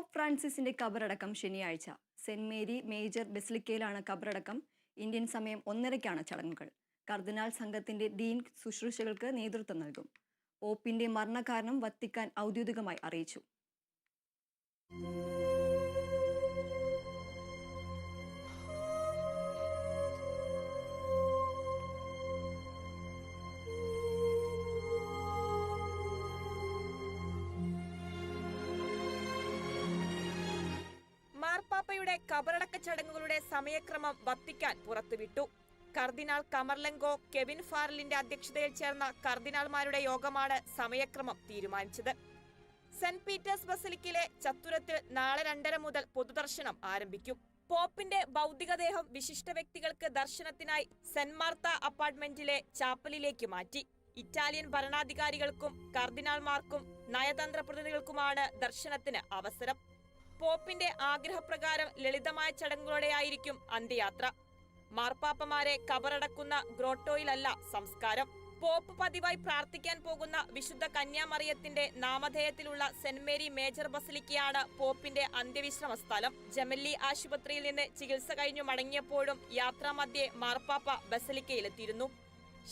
Pop ഫ്രാൻസിസിന്റെ കബറടക്കം ശനിയാഴ്ച. സെന്റ് മേരി മേജർ ബെസ്ലിക്കയിലാണ് കബറടക്കം. ഇന്ത്യൻ സമയം ഒന്നരയ്ക്കാണ് ചടങ്ങുകൾ. കർദിനാൾ സംഘത്തിന്റെ ഡീൻ ശുശ്രൂഷകൾക്ക് നേതൃത്വം നൽകും. പോപ്പിന്റെ മരണകാരണം വത്തിക്കാൻ ഔദ്യോഗികമായി അറിയിച്ചു. മാർപ്പാപ്പയുടെ കബറടക്ക ചടങ്ങുകളുടെ സമയക്രമം വത്തിക്കാൻ പുറത്തുവിട്ടു. കർദിനാൾ കമർലെങ്കോ കെവിൻ ഫാർലിന്റെ അധ്യക്ഷതയിൽ ചേർന്ന കർദിനാൾമാരുടെ യോഗമാണ് സമയക്രമം തീരുമാനിച്ചത്. സെന്റ് പീറ്റേഴ്സ് ബസലിക്കിലെ ചത്തുരത്തിൽ നാളെ രണ്ടര മുതൽ പൊതുദർശനം ആരംഭിക്കും. പോപ്പിന്റെ ഭൗതികദേഹം വിശിഷ്ട വ്യക്തികൾക്ക് ദർശനത്തിനായി സെന്റ് മാർത്ത അപ്പാർട്ട്മെന്റിലെ ചാപ്പലിലേക്ക് മാറ്റി. ഇറ്റാലിയൻ ഭരണാധികാരികൾക്കും കർദിനാൾമാർക്കും നയതന്ത്ര പ്രതിനിധികൾക്കുമാണ് ദർശനത്തിന് അവസരം. പോപ്പിന്റെ ആഗ്രഹപ്രകാരം ലളിതമായ ചടങ്ങുകളോടെയായിരിക്കും അന്ത്യയാത്ര. മാർപ്പാപ്പമാരെ കബറടക്കുന്ന ഗ്രോട്ടോയിലല്ല സംസ്കാരം. പോപ്പ് പതിവായി പ്രാർത്ഥിക്കാൻ പോകുന്ന വിശുദ്ധ കന്യാമറിയത്തിന്റെ നാമധേയത്തിലുള്ള സെന്റ് മേരി മേജർ ബസലിക്കയാണ് പോപ്പിന്റെ അന്ത്യവിശ്രമ സ്ഥലം ജമല്ലി ആശുപത്രിയിൽ നിന്ന് ചികിത്സ കഴിഞ്ഞു മടങ്ങിയപ്പോഴും യാത്രാമധ്യേ മാർപ്പാപ്പ ബസലിക്കയിലെത്തിയിരുന്നു.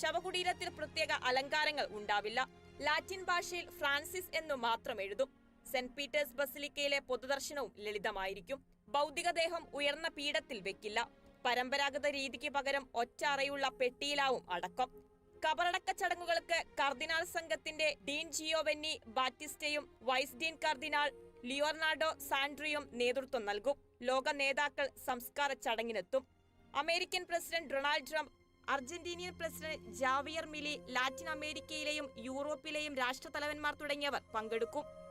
ശവകുടീരത്തിൽ പ്രത്യേക അലങ്കാരങ്ങൾ ഉണ്ടാവില്ല. ലാറ്റിൻ ഭാഷയിൽ ഫ്രാൻസിസ് എന്നു മാത്രം എഴുതും. സെന്റ് പീറ്റേഴ്സ് ബസിലിക്കയിലെ പൊതുദർശനവും ലളിതമായിരിക്കും. ഭൗതികദേഹം ഉയർന്ന പീഠത്തിൽ വെക്കില്ല. പരമ്പരാഗത രീതിക്ക് പകരം ഒറ്റ അറയുള്ള പെട്ടിയിലാവും അടക്കം. കബറടക്ക ചടങ്ങുകൾക്ക് കർദിനാൾ സംഘത്തിന്റെ ഡീൻ ജിയോവെന്നി ബാറ്റിസ്റ്റയും വൈസ് ഡീൻ കർദിനാൾ ലിയോർണാർഡോ സാൻഡ്രിയും നേതൃത്വം നൽകും. ലോക നേതാക്കൾ സംസ്കാര ചടങ്ങിനെത്തും. American president Donald Trump Argentinian president Javier Milei Latin അമേരിക്കയിലെയും യൂറോപ്പിലെയും രാഷ്ട്രതലവന്മാർ തുടങ്ങിയവർ പങ്കെടുക്കും.